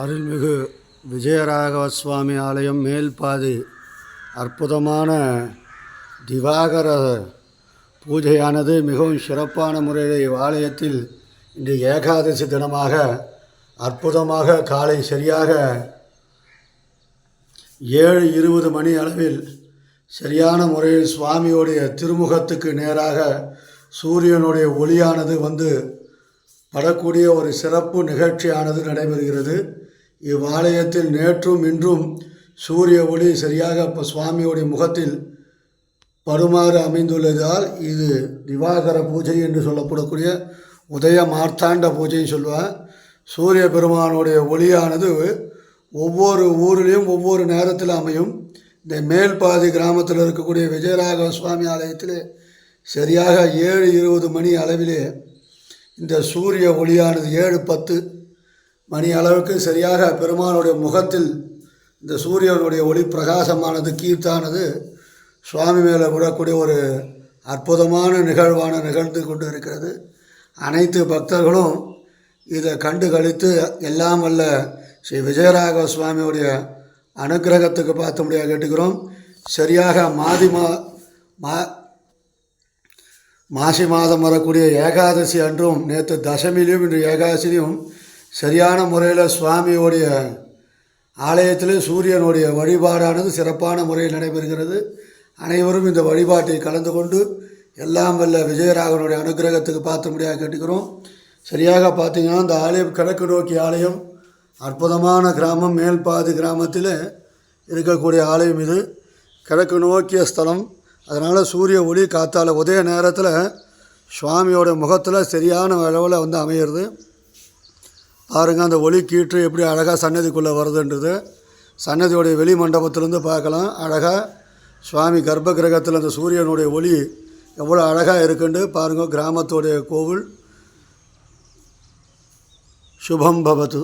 அருள்மிகு விஜயராகவ சுவாமி ஆலயம் மேல்பாதி அற்புதமான திவாகர பூஜையானது மிகவும் சிறப்பான முறையில் இவ்வாலயத்தில் இன்று ஏகாதசி தினமாக அற்புதமாக காலை சரியாக ஏழு இருபது மணி அளவில் சரியான முறையில் சுவாமியுடைய திருமுகத்துக்கு நேராக சூரியனுடைய ஒளியானது வந்து படக்கூடிய ஒரு சிறப்பு நிகழ்ச்சியானது நடைபெறுகிறது. இவ்வாலயத்தில் நேற்றும் இன்றும் சூரிய ஒளி சரியாக இப்போ சுவாமியுடைய முகத்தில் படுமாறு அமைந்துள்ளதால் இது திவாகர பூஜை என்று சொல்லப்படக்கூடிய உதய மார்த்தாண்ட பூஜைன்னு சொல்லுவேன் சூரிய பெருமானுடைய ஒளியானது ஒவ்வொரு ஊரிலையும் ஒவ்வொரு நேரத்தில் அமையும். இந்த மேல்பாதி கிராமத்தில் இருக்கக்கூடிய விஜயராகவ சுவாமி ஆலயத்தில் சரியாக ஏழு இருபது மணி அளவிலே இந்த சூரிய ஒளியானது ஏழு பத்து மணி அளவுக்கு சரியாக பெருமானுடைய முகத்தில் இந்த சூரியனுடைய ஒளி பிரகாசமானது கீர்த்தானது சுவாமி மேலே விடக்கூடிய ஒரு அற்புதமான நிகழ்வான நிகழ்ந்து கொண்டு இருக்கிறது. அனைத்து பக்தர்களும் இதை கண்டு கழித்து எல்லாம் வல்ல ஸ்ரீ விஜயராகவ சுவாமியுடைய அனுக்கிரகத்துக்கு முடியாது கேட்டுக்கிறோம். சரியாக மாதி மா மா மாசி மாதம் வரக்கூடிய ஏகாதசி அன்றும் நேற்று தசமிலையும் இன்று ஏகாதசிலையும் சரியான முறையில் சுவாமியோடைய ஆலயத்தில் சூரியனுடைய வழிபாடானது சிறப்பான முறையில் நடைபெறுகிறது. அனைவரும் இந்த வழிபாட்டை கலந்து கொண்டு எல்லாம் வல்ல விஜயராகவனுடைய அனுக்கிரகத்துக்கு பார்த்தும்படியாக கேட்டுக்கிறோம். சரியாக பார்த்தீங்கன்னா இந்த ஆலயம் கிழக்கு நோக்கி ஆலயம் அற்புதமான கிராமம் மேல்பாதி கிராமத்தில் இருக்கக்கூடிய ஆலயம் இது. கிழக்கு நோக்கிய ஸ்தலம். அதனால் சூரிய ஒளி காத்தால் உதய நேரத்தில் சுவாமியோட முகத்தில் சரியான அளவில் வந்து அமையிறது. பாருங்கள் அந்த ஒளி கீற்று எப்படி அழகாக சன்னதிக்குள்ளே வருதுன்றது. சன்னதியோடைய வெளி மண்டபத்திலேருந்து பார்க்கலாம். அழகாக சுவாமி கர்ப்ப கிரகத்தில் அந்த சூரியனுடைய ஒளி எவ்வளோ அழகாக இருக்குன்னு பாருங்கள் கிராமத்துடைய கோவில். சுபம் பவத்து.